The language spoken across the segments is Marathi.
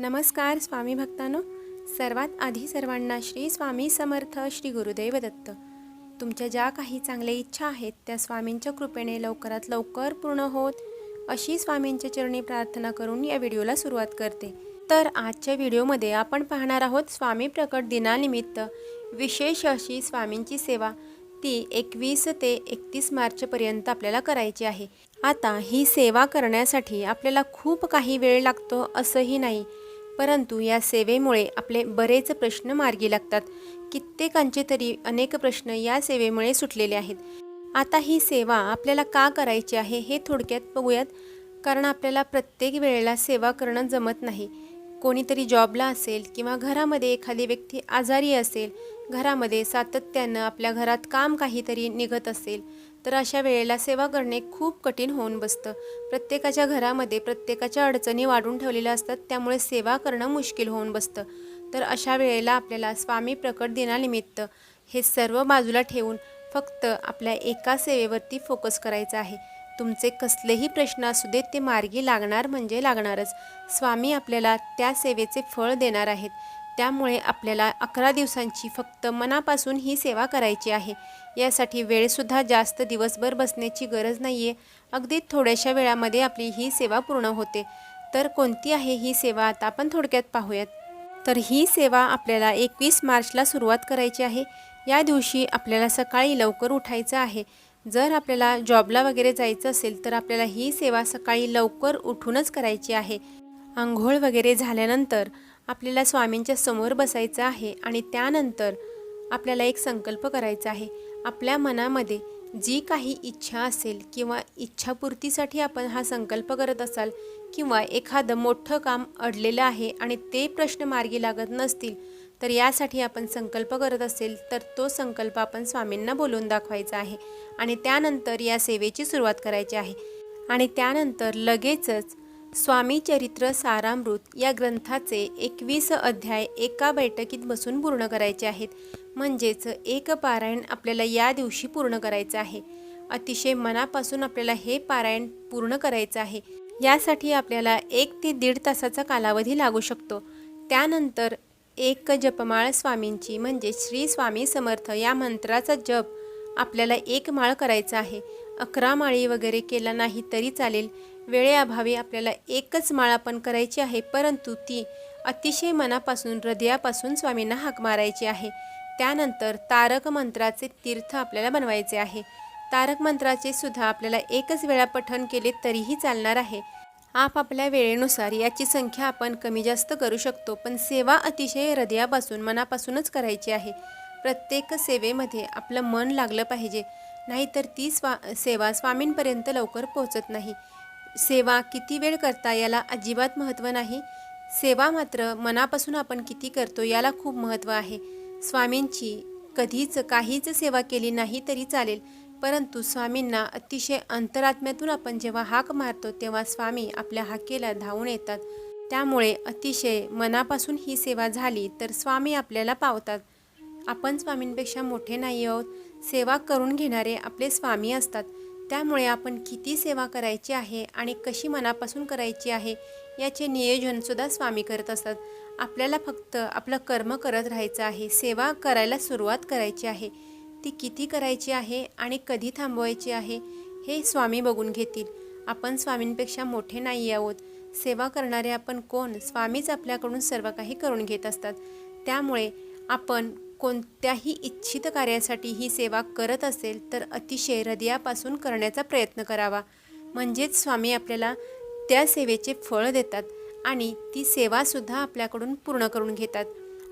नमस्कार स्वामी भक्तांनो. सर्वात आधी सर्वांना श्री स्वामी समर्थ श्री गुरुदेव दत्त. तुमच्या ज्या काही चांगल्या इच्छा आहेत त्या स्वामींच्या कृपेने लवकरात लवकर पूर्ण होत अशी स्वामींच्या चरणी प्रार्थना करून या व्हिडिओला सुरुवात करते. तर आजच्या व्हिडिओमध्ये आपण पाहणार आहोत स्वामी प्रकट दिनानिमित्त विशेष अशी स्वामींची सेवा. ती एकवीस ते एकतीस मार्चपर्यंत आपल्याला करायची आहे. आता ही सेवा करण्यासाठी आपल्याला खूप काही वेळ लागतो असंही नाही. परंतु या सेवेमुळे आपले बरेच प्रश्न मार्गी लागतात. कित्येकांचे तरी अनेक प्रश्न या सेवेमुळे सुटलेले आहेत. आता ही सेवा आपल्याला का करायची आहे हे थोडक्यात बघूयात. कारण आपल्याला प्रत्येक वेळेला सेवा करणं जमत नाही. कोणीतरी जॉबला असेल किंवा घरामध्ये एखादी व्यक्ती आजारी असेल घरामध्ये सातत्यानं आपल्या घरात काम काहीतरी निघत असेल तर अशा वेळेला सेवा करणे खूप कठीण होऊन बसतं. प्रत्येकाच्या घरामध्ये प्रत्येकाच्या अडचणी वाढून ठेवलेल्या असतात त्यामुळे सेवा करणं मुश्किल होऊन बसतं. तर अशा वेळेला आपल्याला स्वामी प्रकट दिनानिमित्त हे सर्व बाजूला ठेवून फक्त आपल्या एका सेवेवरती फोकस करायचा आहे. तुमचे कसलेही प्रश्न असू देत ते मार्गी लागणार म्हणजे लागणारच. स्वामी आपल्याला त्या सेवेचे फळ देणार आहेत. त्यामुळे आपल्याला अकरा दिवसांची फक्त मनापासून ही सेवा करायची आहे. यासाठी वेळसुद्धा जास्त दिवसभर बसण्याची गरज नाही आहे अगदी थोड्याशा वेळामध्ये आपली ही सेवा पूर्ण होते. तर कोणती आहे ही सेवा आता आपण थोडक्यात पाहूयात. तर ही सेवा आपल्याला एकवीस मार्चला सुरुवात करायची आहे. या दिवशी आपल्याला सकाळी लवकर उठायचं आहे. जर आपल्याला जॉबला वगैरे जायचं असेल तर आपल्याला ही सेवा सकाळी लवकर उठूनच करायची आहे. आंघोळ वगैरे झाल्यानंतर आपल्याला स्वामींच्या समोर बसायचं आहे आणि त्यानंतर आपल्याला एक संकल्प करायचा आहे. आपल्या मनामध्ये जी काही इच्छा असेल किंवा इच्छापूर्तीसाठी आपण हा संकल्प करत असाल किंवा एखादं मोठं काम अडलेलं आहे आणि ते प्रश्न मार्गी लागत नसतील तर यासाठी आपण संकल्प करत असेल तर तो संकल्प आपण स्वामींना बोलून दाखवायचा आहे आणि त्यानंतर या सेवेची सुरुवात करायची आहे. आणि त्यानंतर लगेचच स्वामी चरित्र सारामृत या ग्रंथाचे एकवीस अध्याय एका बैठकीत बसून पूर्ण करायचे आहेत. म्हणजेच एक पारायण आपल्याला या दिवशी पूर्ण करायचं आहे. अतिशय मनापासून आपल्याला हे पारायण पूर्ण करायचं आहे. यासाठी आपल्याला एक ते दीड तासाचा कालावधी लागू शकतो. त्यानंतर एक जपमाळ स्वामींची म्हणजे श्री स्वामी समर्थ या मंत्राचा जप आपल्याला एक माळ करायचा आहे. अकरा माळी वगैरे केला नाही तरी चालेल. वेळेअभावी आपल्याला एकच माळा पण करायची आहे परंतु ती अतिशय मनापासून हृदयापासून स्वामींना हाक मारायची आहे. त्यानंतर तारक मंत्राचे तीर्थ आपल्याला बनवायचे आहे. तारक मंत्राचे सुद्धा आपल्याला एकच वेळा पठण केले तरीही चालणार आहे. आपापल्या वेळेनुसार याची संख्या आपण कमी जास्त करू शकतो पण सेवा अतिशय हृदयापासून मनापासूनच करायची आहे. प्रत्येक सेवेमध्ये आपलं मन लागलं पाहिजे. नाहीतर ती स्वा सेवा स्वामींपर्यंत लवकर पोहोचत नाही. सेवा किती वेळ करता याला अजिबात महत्त्व नाही. सेवा मात्र मनापासून आपण किती करतो याला खूप महत्त्व आहे. स्वामींची कधीच काहीच सेवा केली नाही तरी चालेल परंतु स्वामींना अतिशय अंतरात्म्यातून आपण जेव्हा हाक मारतो तेव्हा स्वामी आपल्या हाकेला धावून येतात. त्यामुळे अतिशय मनापासून ही सेवा झाली तर स्वामी आपल्याला पावतात. आपण स्वामींपेक्षा मोठे नाही आहोत. सेवा करून घेणारे आपले स्वामी असतात. त्यामुळे आपण किती सेवा करायची आहे आणि कशी मनापासून करायची आहे याचे नियोजनसुद्धा स्वामी करत असतात. आपल्याला फक्त आपलं कर्म करत राहायचं आहे. सेवा करायला सुरुवात करायची आहे. ती किती करायची आहे आणि कधी थांबवायची आहे हे स्वामी बघून घेतील. आपण स्वामींपेक्षा मोठे नाही आहोत. सेवा करणारे आपण कोण? स्वामीच आपल्याकडून सर्व काही करून घेत असतात. त्यामुळे आपण कोणत्याही इच्छित कार्यासाठी ही सेवा करत असेल तर अतिशय हृदयापासून करण्याचा प्रयत्न करावा. म्हणजेच स्वामी आपल्याला त्या सेवेचे फळ देतात आणि ती सेवासुद्धा आपल्याकडून पूर्ण करून घेतात.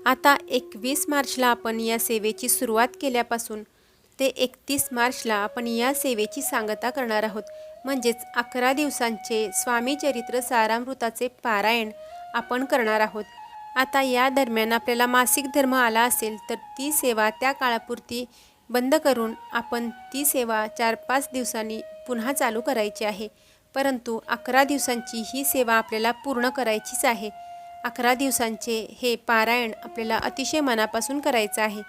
आता एकवीस मार्चला आपण या सेवेची सुरुवात केल्यापासून ते एकतीस मार्चला आपण या सेवेची सांगता करणार आहोत. म्हणजेच अकरा दिवसांचे स्वामी चरित्र सारामृताचे पारायण आपण करणार आहोत. आता या दरम्यान आपल्याला मासिक धर्म आला असेल तर ती सेवा त्या काळापुरती बंद करून आपण ती सेवा चार पाच दिवसांनी पुन्हा चालू करायची आहे. परंतु अकरा दिवसांची ही सेवा आपल्याला पूर्ण करायचीच आहे. अकरा दिवसांचे हे पारायण आपल्याला अतिशय मनापासून करायचं आहे.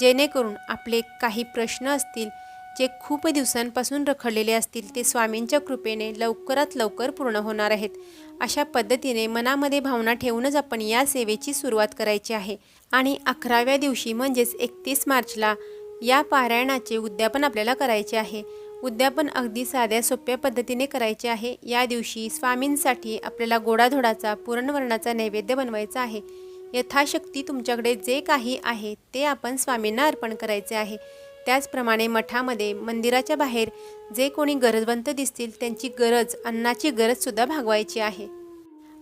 जेणेकरून आपले काही प्रश्न असतील जे खूप दिवसांपासून रखडलेले असतील ते स्वामींच्या कृपेने लवकरात लवकर पूर्ण होणार आहेत. अशा पद्धतीने मनामध्ये भावना ठेवूनच आपण या सेवेची सुरुवात करायची आहे. आणि अकराव्या दिवशी म्हणजेच एकतीस मार्चला या पारायणाचे उद्यापन आपल्याला करायचे आहे. उद्यापन अगदी साध्या सोप्या पद्धतीने करायचे आहे. या दिवशी स्वामींसाठी आपल्याला गोडाधोडाचा पुरणवर्णाचा नैवेद्य बनवायचा आहे. यथाशक्ती तुमच्याकडे जे काही आहे ते आपण स्वामींना अर्पण करायचे आहे. त्याचप्रमाणे मठामध्ये मंदिराच्या बाहेर जे कोणी गरजवंत दिसतील त्यांची गरज अन्नाची गरजसुद्धा भागवायची आहे.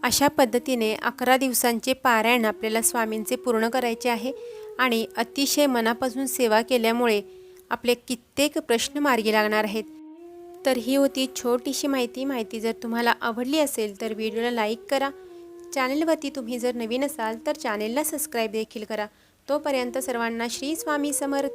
अशा पद्धतीने अकरा दिवसांचे पारायण आपल्याला स्वामींचे पूर्ण करायचे आहे आणि अतिशय मनापासून सेवा केल्यामुळे आपले कित्येक प्रश्न मार्गी लागणार आहेत. तर ही होती छोटीशी माहिती. माहिती जर तुम्हाला आवडली असेल तर व्हिडिओला लाईक करा. चॅनलवरती तुम्ही जर नवीन असाल तर चॅनेलला सबस्क्राईब देखील करा. तोपर्यंत सर्वांना श्री स्वामी समर्थ.